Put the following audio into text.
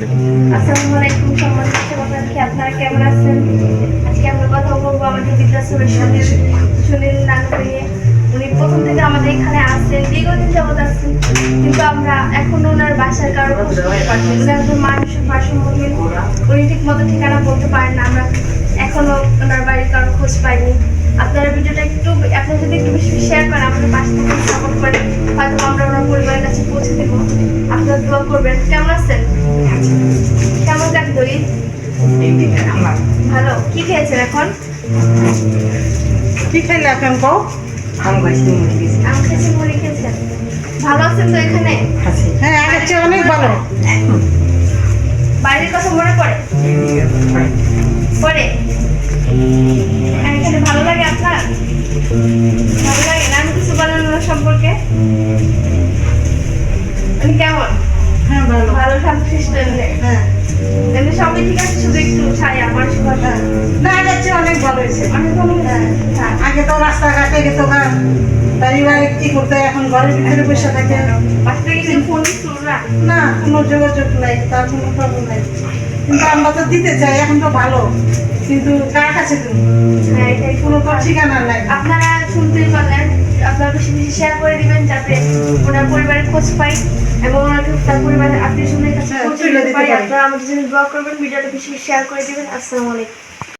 আসসালামু উনি ওনার ঠিক মতো ঠিকানা বলতে পারেন না। আমরা এখনও ওনার বাড়ির কারও খোঁজ পাইনি। আপনারা ভিডিওটা একটু, আপনারা যদি একটু বেশি শেয়ার করেন, আমাদের পাশে থেকে সাপোর্ট করেন হয়তো আমরা ওনার পরিবারের কাছে পৌঁছে দেবো। আপনারা দোয়া করবেন। কেমন আছেন? ভালো কি খেয়েছেন এখন? কি খাইলে এখন কও আম খেয়েছেন মুড়ি খেয়েছেন ভালো আছেন তো এখানে? হ্যাঁ আগের চেয়ে অনেক ভালো। বাইরের কথা মনে পড়ে? পড়ে? এখানে ভালো লাগে আপনার? ভালো লাগে না? কিছু বলেন ওনার সম্পর্কে কেমন? ভালো ভালো শান্তশিষ্ট এমনি হ্যাঁ। এমনি সবই ঠিক আছে? শুধু একটু ছায়া মানুষ কথা। না আগের চেয়ে অনেক ভালো হয়েছে। অনেক ভালো আগে তো রাস্তাঘাটে গেত গা কি করতে এখন ঘরের ভিতরে বসে থাকে। বাসা থেকে ফোন না। না কোনো যোগাযোগ নাই তার কোনো প্রবলেম নাই। কিন্তু আমরা তো দিতে চাই এখন তো ভালো। কিন্তু কার কাছে তুমি হ্যাঁ কোনো তো ঠিকানা নাই। আপনারা শুনতেই পারলেন। আপনারা বেশি বেশি শেয়ার করে দিবেন যাতে ওনার পরিবারের খোঁজ পাই এবং ওনাকে তার পরিবারের আত্মীয় স্বজনের কাছে হ্যাঁ, পৌঁছে দিতে পারি। আপনারা আমাদের জন্য ব্লগ করবেন ভিডিওটা বেশি শেয়ার করে দিবেন। আসসালামু আলাইকুম।